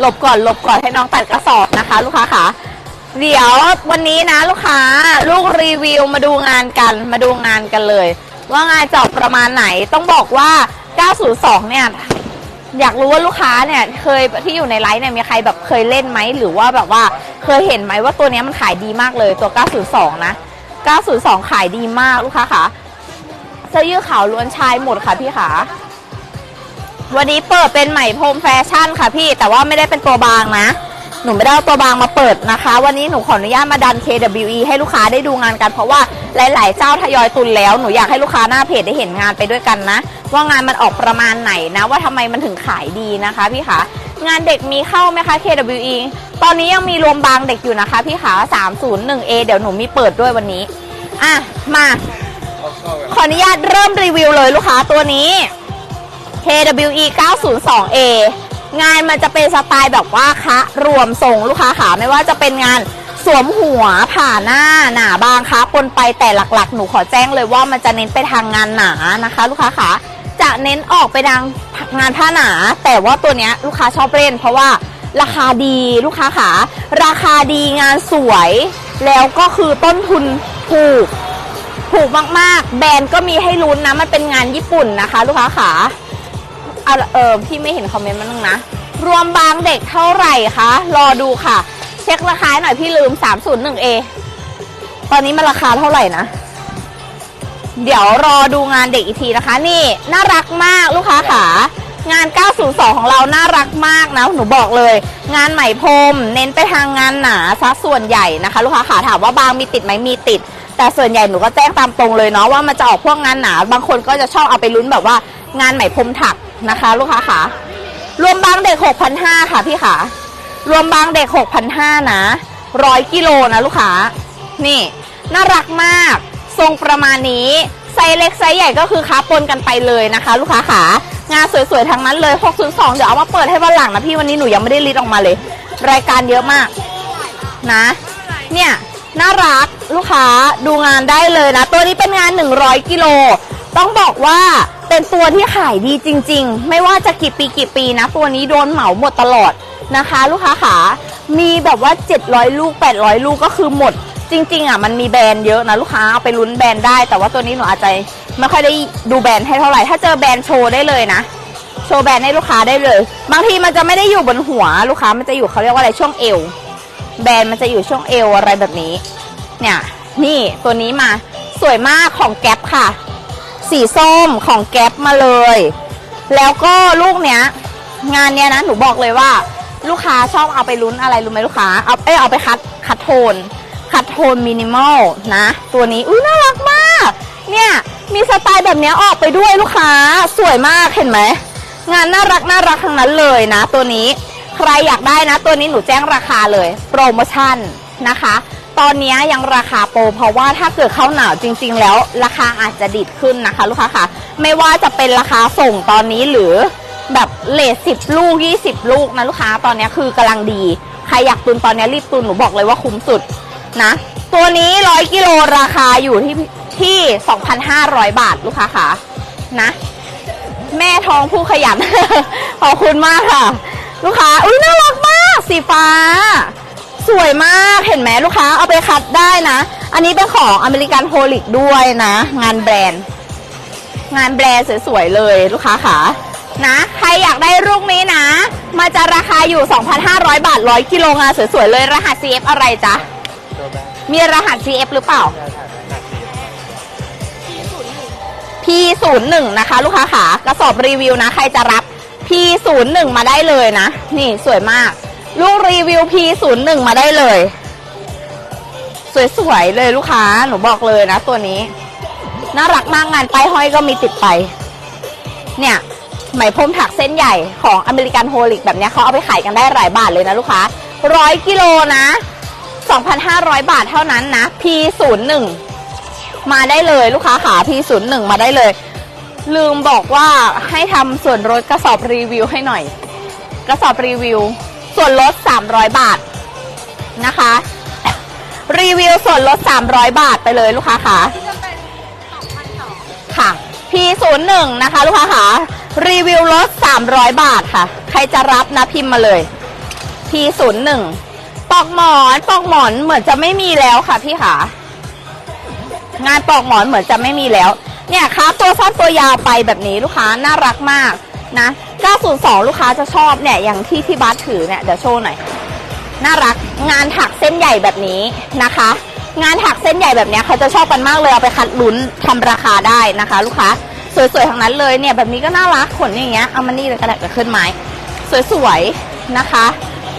หลบก่อนหลบก่อนให้น้องตัดกระสอบนะคะ ลูกค้าค่ะ เดี๋ยววันนี้นะลูกค้าลูกรีวิวมาดูงานกันมาดูงานกันเลย ว่างานจออกประมาณไหนต้องบอกว่า 902 เนี่ย อยากรู้ว่าลูกค้าเนี่ย เคยที่อยู่ในไลฟ์เนี่ยมีใครแบบเคยเล่นไหมหรือว่าแบบว่าเคยเห็นไหมว่าตัวนี้มันขายดีมากเลยตัว 902 นะ 902 ขายดีมากลูกค้าค่ะเสื้อยืดขาวล้วนชายหมดค่ะพี่ขา วันนี้เปิดเป็นใหม่พรมแฟชั่นค่ะพี่แต่ว่าไม่ได้เป็นตัวบางนะ หนูไม่ได้เอาตัวบางมาเปิดนะคะ วันนี้หนูขออนุญาตมาดัน KWE ให้ลูกค้าได้ดูงานกันเพราะว่าหลาย ๆ เจ้าทยอยตุนแล้วหนูอยากให้ลูกค้าหน้าเพจได้เห็นงานไปด้วยกันนะ ว่างานมันออกประมาณไหนนะ ว่าทำไมมันถึงขายดีนะคะพี่ขางานเด็กมีเข้าไหมคะ KWE ตอนนี้ยังมีรวมบางเด็กอยู่นะคะพี่ขา 301A เดี๋ยวหนูมีเปิดด้วยวันนี้ อะ มา ขออนุญาตเริ่มรีวิวเลยลูกค้าตัวนี้ KWE 902A งานมันจะเป็นสไตล์แบบว่าคะรวมทรงลูกค้าขาไม่ว่าจะเป็นงานสวมหัวผ่าหน้าหนาบางคะปนไปแต่หลักๆ หนูขอแจ้งเลยว่ามันจะเน้นไปทางงานหนานะคะ ลูกค้าขาจะเน้นออกไปทางงานผ้าหนา แต่ว่าตัวเนี้ยลูกค้าชอบเล่น เพราะว่าราคาดีลูกค้าขาราคาดีงานสวย แล้วก็คือต้นทุนถูกถูกมากๆ แบรนด์ก็มีให้ลุ้นนะ มันเป็นงานญี่ปุ่นนะคะ ลูกค้าขา อาเออพี่ไม่เห็นคอมเมนต์มันนึงนะ รวมบางเด็กเท่าไหร่คะ รอดูค่ะ เช็คราคาให้หน่อยพี่ลืม 301A ตอนนี้มันราคาเท่าไหร่นะ เดี๋ยวรอดูงานเด็กอีกทีนะคะ นี่น่ารักมากลูกค้าขางาน 902 ของเราน่ารักมากนะ หนูบอกเลย งานไหมพรม เน้นไปทางงานหนาซะส่วนใหญ่นะคะ ลูกค้าขาถามว่าบางมีติดไหมมีติด แต่ส่วนใหญ่หนูก็แจ้งตามตรงเลยเนาะว่ามันจะออกพวกงานหนา บางคนก็จะชอบเอาไปลุ้นแบบว่า งานไหมพรมถัก นะคะ ลูกค้าขารวมบางเด็ก 6,500 ค่ะพี่ขารวมบางเด็ก 6,500 นะร้อยกิโลนะลูกค้า นี่น่ารักมาก ทรงประมาณนี้ไซส์เล็กไซส์ใหญ่ก็คือค้าปนกันไปเลยนะคะ ลูกค้าขางานสวยๆทั้งนั้นเลย 602 เดี๋ยวเอามาเปิดให้วันหลังนะพี่วันนี้หนูยังไม่ได้ลิสออกมาเลย รายการเยอะมากนะ เนี่ยน่ารักลูกค้าดูงานได้เลยนะ ตัวนี้เป็นงาน 100 กิโล ต้องบอกว่า เป็นตัวที่ขายดีจริง ๆ ไม่ว่าจะกี่ปีกี่ปีนะ ตัวนี้โดนเหมาหมดตลอดนะคะ ลูกค้าขา มีแบบว่า 700 ลูก 800 ลูกก็คือหมด จริง ๆอะมันมีแบรนด์เยอะนะลูกค้าเอาไปลุ้นแบรนด์ได้ แต่ว่าตัวนี้หนูอาจจะไม่ค่อยได้ดูแบรนด์ให้เท่าไหร่ถ้าเจอแบรนด์โชว์ได้เลยนะโชว์แบรนด์ให้ลูกค้าได้เลย บางทีมันจะไม่ได้อยู่บนหัวลูกค้ามันจะอยู่เขาเรียกว่าอะไรช่วงเอว แบรนด์มันจะอยู่ช่วงเอวอะไรแบบนี้ เนี่ย นี่ตัวนี้มาสวยมากของแก๊ปค่ะ สีส้มของแก๊ปมาเลย แล้วก็ลูกเนี้ย งานเนี้ยนะหนูบอกเลยว่า ลูกค้าชอบเอาไปลุ้นอะไรรู้ไหมลูกค้าเอาเอ้ยเอาไปคัดคัดโทน คัดโทนมินิมอลนะ ตัวนี้อุ้ยน่ารักมาก เนี่ยมีสไตล์แบบเนี้ยออกไปด้วยลูกค้าสวยมากเห็นไหมงานน่ารักน่ารักทั้งนั้นเลยนะ ตัวนี้ใครอยากได้นะ ตัวนี้หนูแจ้งราคาเลย โปรโมชั่นนะคะ ตอนนี้ยังราคาโปรเพราะว่าถ้าเกิดเข้าหนาวจริง ๆ แล้วราคาอาจจะดิดขึ้นนะคะ ลูกค้าค่ะ ไม่ว่าจะเป็นราคาส่งตอนนี้หรือแบบเลทสิบลูก 20 ลูกนะลูกค้าตอนนี้คือกำลังดี ใครอยากตุนตอนนี้รีบตุนหนูบอกเลยว่าคุ้มสุดนะ ตัวนี้ร้อยกิโลราคาอยู่ที่ที่ 2,500 บาทลูกค้าค่ะนะ แม่ท้องผู้ขยันขอบคุณมากค่ะ ลูกค้าอุ้ยน่ารักมากสีฟ้า สวยมากเห็นไหมลูกค้าเอาไปคัดได้นะ อันนี้เป็นของอเมริกันโฮลิกด้วยนะ งานแบรนด์ งานแบรนด์สวยๆเลยลูกค้าขานะ ใครอยากได้ลูกนี้นะ มาจะราคาอยู่ 2,500 บาท 100 กิโลงานสวยๆเลยรหัส CF อะไรจ๊ะ มีรหัส CF หรือเปล่า P01 นะคะ ลูกค้าขากระสอบรีวิวนะ ใครจะรับ P01 มาได้เลยนะ นี่สวยมาก ลูกรีวิว P01 มาได้เลย สวยๆเลยลูกค้า หนูบอกเลยนะตัวนี้ น่ารักมากงานป้ายห้อยก็มีติดไป เนี่ยไหมพรมถักเส้นใหญ่ของอเมริกันโฮลิกแบบนี้เขาเอาไปขายกันได้หลายบาทเลยนะลูกค้าร้อยกิโลนะ 2,500 บาทเท่านั้นนะ P01 มาได้เลยลูกค้าขา P01 มาได้เลย ลืมบอกว่าให้ทำส่วนลดกระสอบรีวิวให้หน่อย กระสอบรีวิว ส่วนลด 300 บาทนะคะ รีวิวส่วนลด 300 บาทไปเลยลูกค้าขาค่ะ P01 นะคะลูกค้าขารีวิวรถ300 บาทค่ะ ใครจะรับนะพิมพ์มาเลย P01 ปอกหมอนปอกหมอนเหมือนจะไม่มีแล้วค่ะพี่ค่ะ งานปอกหมอนเหมือนจะไม่มีแล้ว เนี่ยครับตัวสั้นตัวยาวไปแบบนี้ลูกค้าน่ารักมากนะ 902 ลูกค้าจะชอบเนี่ยอย่างที่ที่บัสถือเนี่ยเดี๋ยวโชว์หน่อย น่ารักงานถักเส้นใหญ่แบบนี้นะคะ งานถักเส้นใหญ่แบบเนี้ยเขาจะชอบกันมากเลยเอาไปคัดลุ้นทำราคาได้นะคะ ลูกค้าสวยๆทั้งนั้นเลยเนี่ยแบบนี้ก็น่ารักขนอย่างเงี้ยเอามานี่เลยกระดาษกับขึ้นไม้สวยๆนะคะ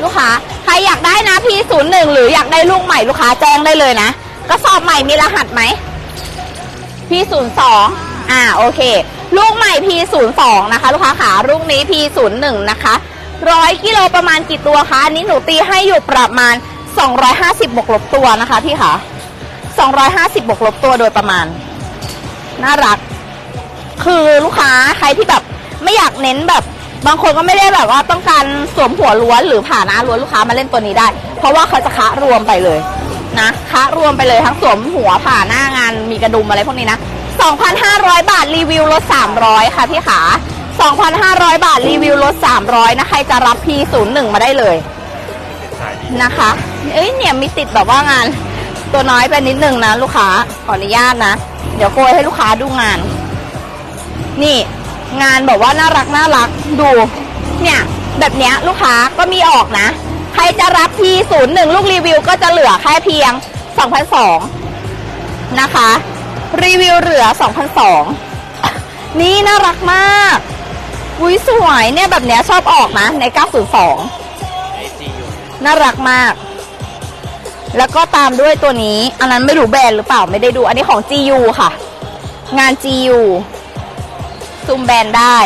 ลูกค้าใครอยากได้นะ P01 หรืออยากได้ลูกใหม่ลูกค้าแจ้งได้เลยนะกระสอบใหม่มีรหัสไหม P02 อ่าโอเค ลูกใหม่ P02 นะคะ ลูกค้าขาลูกนี้ P01 นะคะร้อยกิโลประมาณกี่ตัวคะอันนี้หนูตีให้อยู่ประมาณ 250บวกลบตัวนะคะพี่คะ250บวกลบตัวโดยประมาณ น่ารัก คือลูกค้าใครที่แบบไม่อยากเน้นแบบ บางคนก็ไม่ได้แบบว่าต้องการสวมหัวล้วนหรือผ่าหน้าล้วนลูกค้ามาเล่นตัวนี้ได้ เพราะว่าเขาจะคะรวมไปเลยนะคะรวมไปเลยทั้งสวมหัวผ่าหน้างานมีกระดุมอะไรพวกนี้นะ 2,500 บาทรีวิวลด300 ค่ะพี่ขา 2,500 บาทรีวิวลด300นะใครจะรับ P01 มาได้เลยนะคะ เอ้ยเนี่ยมีติดแบบว่างาน ตัวน้อยไปนิดนึงนะลูกค้าขออนุญาตนะ เดี๋ยวโกยให้ลูกค้าดูงาน นี่งานแบบว่าน่ารักน่ารักดู เนี่ย แบบเนี้ยลูกค้าก็มีออกนะ ใครจะรับ P01 ลูกรีวิวก็จะเหลือแค่เพียง2,200นะคะ รีวิวเหลือ2,200นี่น่ารักมากอุ้ยสวยเนี่ยแบบเนี้ยชอบออกนะใน 902 น่ารักมาก แล้วก็ตามด้วยตัวนี้ อันนั้นไม่รู้แบรนด์หรือเปล่าไม่ได้ดู อันนี้ของ GU ค่ะ งาน GU ซูมแบรนด์ได้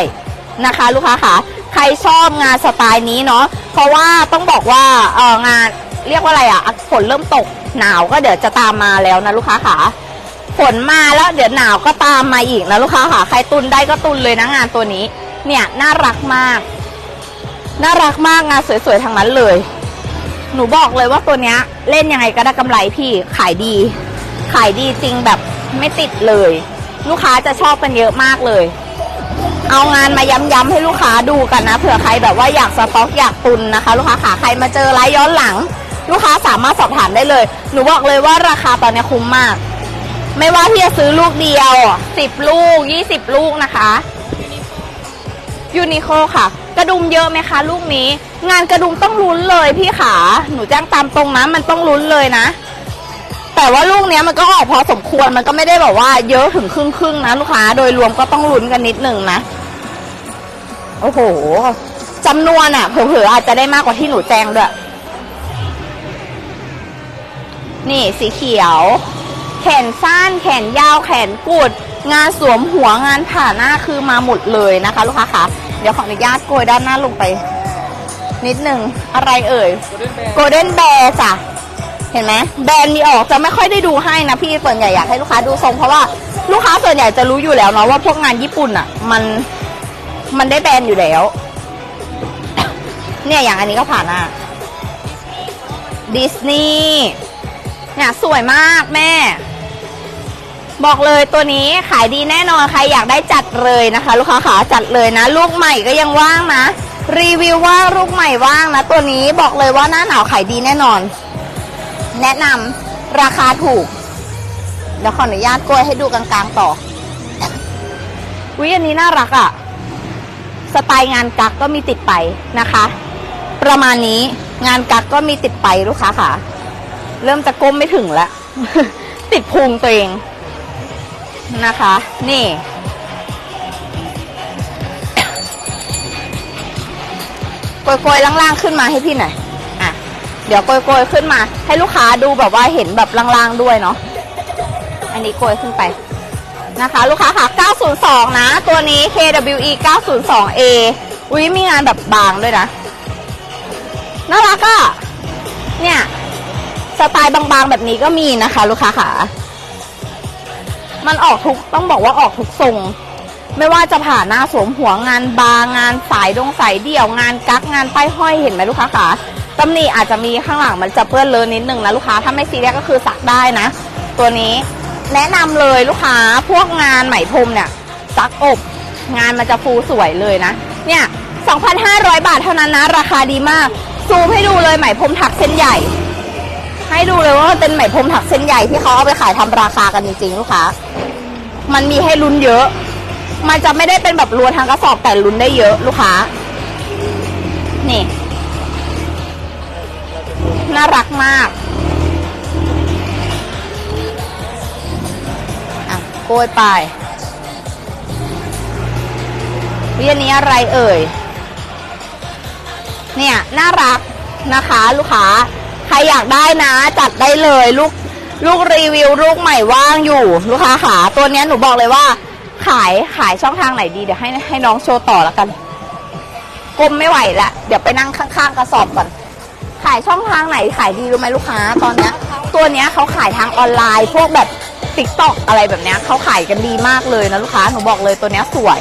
นะคะ ลูกค้าค่ะ ใครชอบงานสไตล์นี้เนาะ เพราะว่าต้องบอกว่าเอองานเรียกว่าอะไรอะฝนเริ่มตกหนาวก็เดี๋ยวจะตามมาแล้วนะลูกค้าค่ะ ฝนมาแล้วเดี๋ยวหนาวก็ตามมาอีกนะลูกค้าค่ะ ใครตุนได้ก็ตุนเลยนะงานตัวนี้ เนี่ยน่ารักมาก น่ารักมากงานสวยๆทั้งนั้นเลย หนูบอกเลยว่าตัวเนี้ย เล่นยังไงก็ได้กำไรพี่ขายดี ขายดีจริงแบบไม่ติดเลย ลูกค้าจะชอบกันเยอะมากเลย เอางานมาย้ำๆให้ลูกค้าดูกันนะเผื่อใครแบบว่าอยากสต็อกอยากตุนนะคะ ลูกค้าขาใครมาเจอไลฟ์ย้อนหลัง ลูกค้าสามารถสอบถามได้เลย หนูบอกเลยว่าราคาตอนนี้คุ้มมาก ไม่ว่าที่จะซื้อลูกเดียวสิบลูกยี่สิบลูกนะคะยูนิโคค่ะ กระดุมเยอะไหมคะ ลูกนี้ งานกระดุมต้องลุ้นเลยพี่ขาหนูแจ้งตามตรงนะมันต้องลุ้นเลยนะ แต่ว่าลูกเนี้ยมันก็ออกพอสมควรมันก็ไม่ได้แบบว่า เยอะถึงครึ่งครึ่งนะลูกค้า โดยรวมก็ต้องลุ้นกันนิดหนึ่งนะโอ้โหจำนวนอะเผลอๆอาจจะได้มากกว่าที่หนูแจ้งด้วยนี่สีเขียว แขนสั้น แขนยาว แขนกุด งานสวมหัวงานผ่าหน้าคือมาหมดเลยนะคะ ลูกค้าคะเดี๋ยวขออนุญาตโกยด้านหน้าลงไป นิดหนึ่งอะไรเอ่ยโกลเด้นแบร์จ้ะเห็นไหมแบรนด์มีออกจะไม่ค่อยได้ดูให้นะพี่ส่วนใหญ่อยากให้ลูกค้าดูทรงเพราะว่าลูกค้าส่วนใหญ่จะรู้อยู่แล้วเนาะว่าพวกงานญี่ปุ่นอะ มันมันได้แบรนด์อยู่แล้ว เนี่ยอย่างอันนี้ก็ผ่านหน้าดิสนีย์เนี่ยสวยมากแม่ บอกเลยตัวนี้ขายดีแน่นอนใครอยากได้จัดเลยนะคะ ลูกค้าขาจัดเลยนะ ลูกใหม่ก็ยังว่างนะ รีวิวว่าลูกใหม่ว่างนะ ตัวนี้บอกเลยว่าหน้าหนาวขายดีแน่นอน แนะนำราคาถูกเดี๋ยวขออนุญาตโกยให้ดูกลางๆต่อวิอันนี้น่ารักอะ่ะสไตล์งานกักก็มีติดไปนะคะ ประมาณนี้งานกักก็มีติดไปลูกค้าค่ะ เริ่มจะก้มไม่ถึงแล้ว ติดพุงตัวเอง นะคะ นี่ โกยๆล่างๆขึ้นมาให้พี่หน่อยอะเดี๋ยวโกยๆขึ้นมา ให้ลูกค้าดูแบบว่าเห็นแบบล่างๆด้วยเนาะอันนี้โกยขึ้นไปนะคะ ลูกค้าค่ะ 902 นะ ตัวนี้ KWE 902A อุ้ยมีงานแบบบางด้วยนะน่ารักอะเนี่ย สไตล์บางๆแบบนี้ก็มีนะคะ ลูกค้าค่ะ มันออกทุกต้องบอกว่าออกทุกทรง ไม่ว่าจะผ่านหน้าสวมหัวงานบางงานสายดงสายเดี่ยวงานกักงานป้ายห้อยเห็นไหมลูกค้าขาตำหนิอาจจะมีข้างหลังมันจะเปื้อนเลอะนิดนึงนะลูกค้าถ้าไม่ซีเรียสก็คือซักได้นะ ตัวนี้แนะนำเลยลูกค้าพวกงานไหมพรมเนี่ยซักอบงานมันจะฟูสวยเลยนะ เนี่ย 2,500 บาทเท่านั้นนะ ราคาดีมาก ซูมให้ดูเลยไหมพรมถักเส้นใหญ่ ให้ดูเลยว่ามันเป็นไหมพรมถักเส้นใหญ่ที่เขาเอาไปขายทำราคากันจริงๆลูกค้า มันมีให้ลุ้นเยอะ มันจะไม่ได้เป็นแบบรวนทางกระสอบแต่ลุ้นได้เยอะลูกค้า นี่ น่ารักมากอะโกยไปวิอันนี้อะไรเอ่ย เนี่ย น่ารักนะคะ ลูกค้า รอยากได้นะ จัดได้เลยลูกลูกรีวิวลูกใหม่ว่างอยู่ ลูกค้าขาตัวนี้หนูบอกเลยว่า ขายขายช่องทางไหนดีเดี๋ยวให้ให้น้องโชว์ต่อแล้วกันกลมไม่ไหวละเดี๋ยวไปนั่งข้างๆกระสอบก่อน ขายช่องทางไหนขายดีรู้ไหมลูกค้า ตอนนี้ตัวนี้เขาขายทางออนไลน์ พวกแบบติ๊กต็อกอะไรแบบนี้เขาขายกันดีมากเลยนะลูกค้าหนูบอกเลยตัวนี้สวย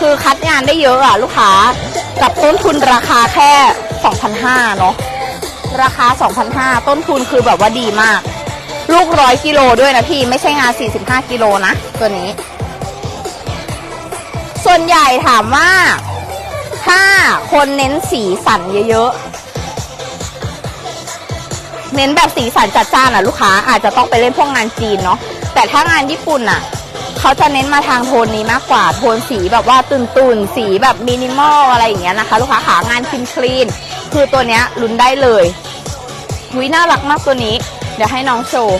คือคัดงานได้เยอะอะลูกค้ากับต้นทุนราคาแค่2,500เนาะ ราคา 2,500 ต้นทุนคือแบบว่าดีมาก ลูกร้อยกิโลด้วยนะพี่ ไม่ใช่งาน 45 กิโลนะ ตัวนี้ ส่วนใหญ่ถามว่า ถ้าคนเน้นสีสันเยอะๆ เน้นแบบสีสันจัดจ้านอะลูกค้าอาจจะต้องไปเล่นพวกงานจีนเนาะแต่ถ้างานญี่ปุ่นอะ เขาจะเน้นมาทางโทนนี้มากกว่าโทนสีแบบว่าตุนๆสีแบบมินิมอลอะไรอย่างเงี้ยนะคะ ลูกค้าขางานคลีนคลีนคือตัวเนี้ยลุ้นได้เลยวิน่ารักมากตัวนี้ เดี๋ยวให้น้องโชว์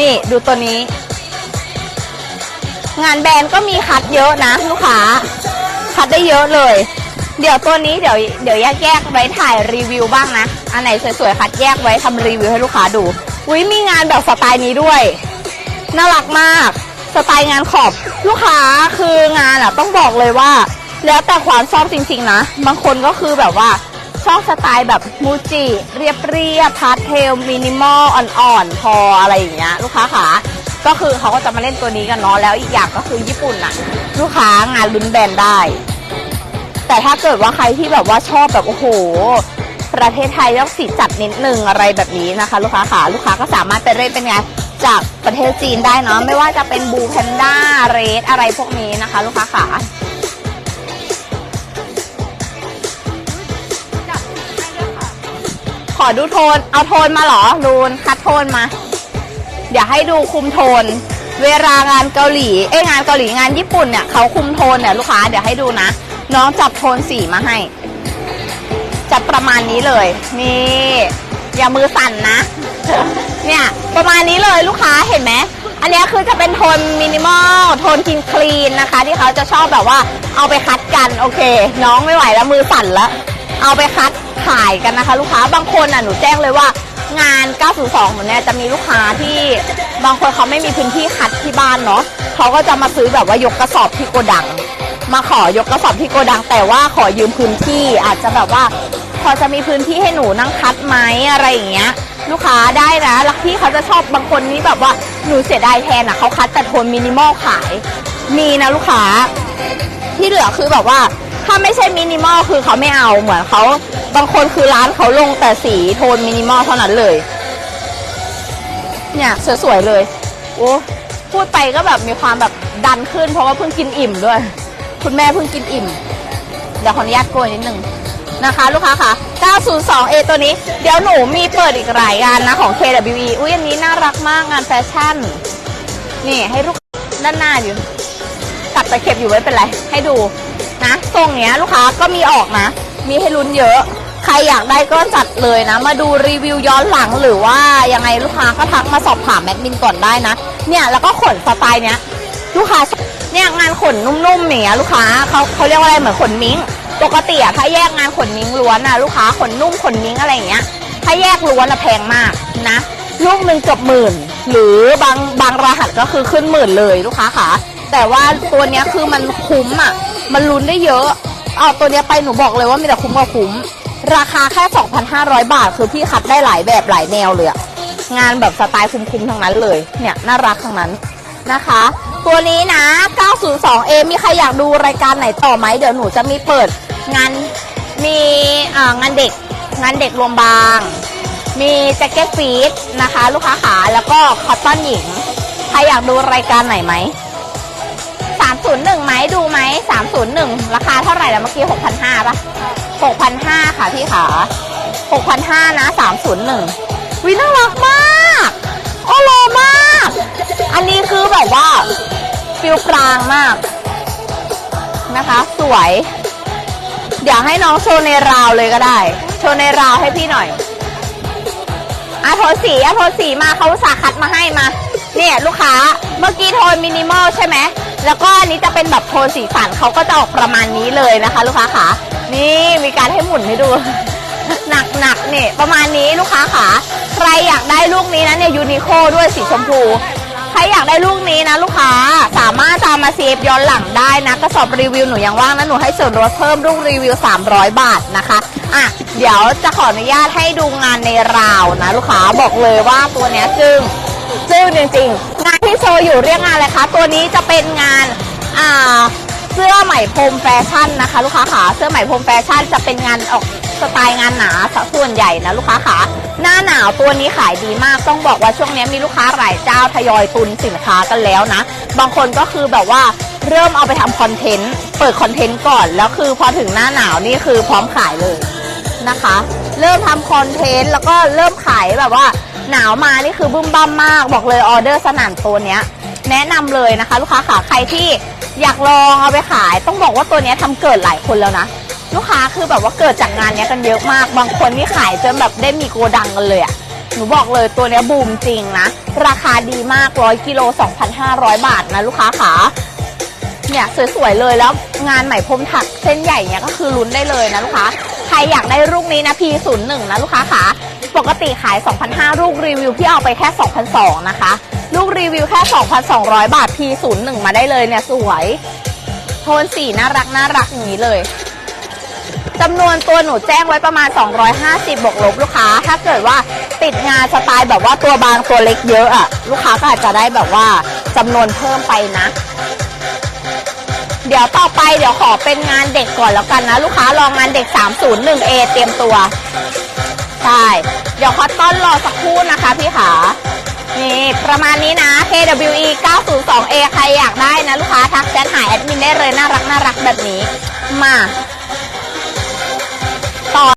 นี่ดูตัวนี้ งานแบรนด์ก็มีคัดเยอะนะลูกค้า คัดได้เยอะเลย เดี๋ยวตัวนี้เดี๋ยวเดี๋ยวแยกแยกไว้ถ่ายรีวิวบ้างนะ อันไหนสวยๆคัดแยกไว้ทำรีวิวให้ลูกค้าดูอุ้ยมีงานแบบสไตล์นี้ด้วย น่ารักมาก สไตล์งานขอบลูกค้าคืองานอะต้องบอกเลยว่า แล้วแต่ความชอบจริงๆนะ บางคนก็คือแบบว่าชอบสไตล์แบบมูจิเรียบเรียบพาสเทลมินิมอลอ่อนๆพออะไรอย่างเงี้ยลูกค้าขาก็คือเขาก็จะมาเล่นตัวนี้กันเนาะแล้วอีกอย่างก็คือญี่ปุ่นน่ะลูกค้างานลุ้นแบรนด์ได้ แต่ถ้าเกิดว่าใครที่แบบว่าชอบแบบโอ้โห ประเทศไทยต้องสีจัดนิดนึงอะไรแบบนี้นะคะ ลูกค้าขาลูกค้าก็สามารถไปเล่นเป็นไงาน จากประเทศจีนได้เนาะไม่ว่าจะเป็นบูแพนด้าเรดอะไรพวกนี้นะคะ ลูกค้าขาขอดูโทน เอาโทนมาเหรอลูนคัดโทนมา เดี๋ยวให้ดูคุมโทน เวลางานเกาหลี เอ้ยงานเกาหลีงานญี่ปุ่นเนี่ยเขาคุมโทนเนี่ยลูกค้าเดี๋ยวให้ดูนะ น้องจับโทนสีมาให้ จับประมาณนี้เลย นี่ อย่ามือสั่นนะ เนี่ยประมาณนี้เลยลูกค้าเห็นไหมอันนี้คือจะเป็นโทนมินิมอลโทนคลีนคลีนนะคะ ที่เขาจะชอบแบบว่าเอาไปคัดกันโอเค น้องไม่ไหวแล้วมือสั่นแล้ว เอาไปคัดขายกันนะคะ ลูกค้าบางคนอะหนูแจ้งเลยว่างาน 902หนูเนี่ยจะมีลูกค้าที่บางคนเขาไม่มีพื้นที่คัดที่บ้านเนาะเขาก็จะมาซื้อแบบว่ายกกระสอบที่โกดัง มาขอยกกระสอบที่โกดัง แต่ว่าขอยืมพื้นที่อาจจะแบบว่า พอจะมีพื้นที่ให้หนูนั่งคัดไหมอะไรอย่างเงี้ย ลูกค้าได้นะแล้วพี่เขาจะชอบบางคนนี่แบบว่าหนูเสียดายแทนอะเขาคัดแต่โทนมินิมอลขาย มีนะลูกค้า ที่เหลือคือแบบว่าถ้าไม่ใช่มินิมอลคือเขาไม่เอาเหมือนเขาบางคนคือร้านเขาลงแต่สีโทนมินิมอลเท่านั้นเลย เนี่ยสวยๆเลยโอ้พูดไปก็แบบมีความแบบดันขึ้น เพราะว่าเพิ่งกินอิ่มด้วย คุณแม่เพิ่งกินอิ่มเดี๋ยวขออนุญาตโกยนิดนึง นะคะ ลูกค้าค่ะ 902A ตัวนี้ เดี๋ยวหนูมีเปิดอีกหลายงานนะของ KWE อุ้ยอันนี้น่ารักมากงานแฟชั่น นี่ให้ลูกด้านหน้าอยู่ตัดตะเข็บอยู่ไว้เป็นไร ให้ดูนะทรงเนี้ยลูกค้าก็มีออกนะ มีให้ลุ้นเยอะ ใครอยากได้ก็จัดเลยนะ มาดูรีวิวย้อนหลังหรือว่ายังไงลูกค้าก็ทักมาสอบถามแอดมินก่อนได้นะ เนี่ยแล้วก็ขนสไตล์เนี้ย ลูกค้าเนี่ยงานขนนุ่มๆอย่างเงี้ยลูกค้าเขาเขาเรียกว่าอะไรเหมือนขนมิ้ง ปกติอะถ้าแยกงานขนมิ้งล้วนอะลูกค้าขนนุ่มขนมิ้งอะไรอย่างเงี้ย ถ้าแยกล้วนอะแพงมากนะลูกหนึ่งเกือบหมื่น หรือบางบางรหัสก็คือขึ้นหมื่นเลยลูกค้าค่ะแต่ว่าตัวเนี้ยคือมันคุ้มอะมันลุ้นได้เยอะ เอาตัวเนี้ยไปหนูบอกเลยว่ามีแต่คุ้มกว่าคุ้ม ราคาแค่ 2,500 บาท คือพี่คัดได้หลายแบบหลายแนวเลยอะงานแบบสไตล์คุ้มๆทั้งนั้นเลย เนี่ยน่ารักทั้งนั้นนะคะ ตัวนี้นะ 902A มีใครอยากดูรายการไหนต่อไหม เดี๋ยวหนูจะมีเปิด งานมีงานเด็กงานเด็กรวมบาง มีแจ็คเก็ตฟีดนะคะ ลูกค้าขาแล้วก็คอตตอนหญิง ใครอยากดูรายการไหนไหม301ไหมดูไหม301 ราคาเท่าไหร่แล้วเมื่อกี้ 6,500ป่ะ 6,500 ค่ะพี่ขา6,500 นะ 301วิน่ารักมากโอโลมาก อันนี้คือแบบว่าฟิลกลางมากนะคะ สวย เดี๋ยวให้น้องโชว์ในราวเลยก็ได้ โชว์ในราวให้พี่หน่อยอาโทนสีอาโทนสีมาเขาสาคัดมาให้มา เนี่ยลูกค้าเมื่อกี้โทนมินิมอลใช่ไหมแล้วก็อันนี้จะเป็นแบบโทนสีสันเขาก็จะออกประมาณนี้เลยนะคะ ลูกค้าขานี่มีการให้หมุนให้ดู หนักหนักๆเนี่ยประมาณนี้ลูกค้าขาใครอยากได้ลูกนี้นะเนี่ยยูนิโคด้วยสีชมพู รอยากได้ลูกนี้นะลูกค้าสามารถตามมาเซฟย้อนหลังได้นะกระสอบรีวิวหนูยังว่างนะหนูให้ส่วนลดเพิ่มลูกรีวิว 300 บาทนะคะอะเดี๋ยวจะขออนุญาตให้ดูงานในราวนะลูกค้าบอกเลยว่าตัวเนี้ยจึ้งจึ้งจริงๆ งานที่โชว์อยู่เรียกงานอะไรคะตัวนี้จะเป็นงานอ่าเสื้อไหมพรมแฟชั่นนะคะ ลูกค้าขาเสื้อไหมพรมแฟชั่นจะเป็นงานออก สไตล์งานหนาซะส่วนใหญ่นะลูกค้าขาหน้าหนาวตัวนี้ขายดีมากต้องบอกว่าช่วงนี้มีลูกค้าหลายเจ้าทยอยตุนสินค้ากันแล้วนะ บางคนก็คือแบบว่าเริ่มเอาไปทำคอนเทนต์เปิดคอนเทนต์ก่อนแล้วคือพอถึงหน้าหนาวนี่คือพร้อมขายเลยนะคะ เริ่มทำคอนเทนต์แล้วก็เริ่มขายแบบว่าหนาวมานี่คือบึ้มบ้ามมากบอกเลยออเดอร์สนั่นตัวเนี้ย แนะนำเลยนะคะ ลูกค้าขาใครที่อยากลองเอาไปขาย ต้องบอกว่าตัวนี้ยทำเกิดหลายคนแล้วนะ ลูกค้าคือแบบว่าเกิดจากงานเนี้ยกันเยอะมาก บางคนนี่ขายจนแบบได้มีโกดังกันเลยอะหนูบอกเลยตัวเนี้ยบูมจริงนะ ราคาดีมากร้อยกิโล 2,500 บาทนะลูกค้าขาเนี่ยสวยๆเลยแล้วงานไหมพรมถักเส้นใหญ่เนี่ยก็คือลุ้นได้เลยนะลูกค้า ใครอยากได้ลูกนี้นะ P01 นะลูกค้าขาปกติขาย 2,500ลูกรีวิวพี่เอาไปแค่2,200นะคะ ลูกรีวิวแค่ 2,200 บาท P01 มาได้เลยเนี่ยสวย โทนสีน่ารักน่ารักอย่างนี้เลย จำนวนตัวหนูแจ้งไว้ประมาณ 250 บวกลบลูกค้า ถ้าเกิดว่าติดงานสไตล์แบบว่าตัวบางตัวเล็กเยอะอะลูกค้าก็อาจจะได้แบบว่าจำนวนเพิ่มไปนะ เดี๋ยวต่อไปเดี๋ยวขอเป็นงานเด็กก่อนแล้วกันนะ ลูกค้ารองงานเด็ก 301A เตรียมตัวใช่เดี๋ยวคอตตอนรอสักครู่นะคะพี่ขานี่ประมาณนี้นะ KWE 902A ใครอยากได้นะ ลูกค้าทักแชทหาแอดมินได้เลยน่ารักน่ารักแบบนี้ มา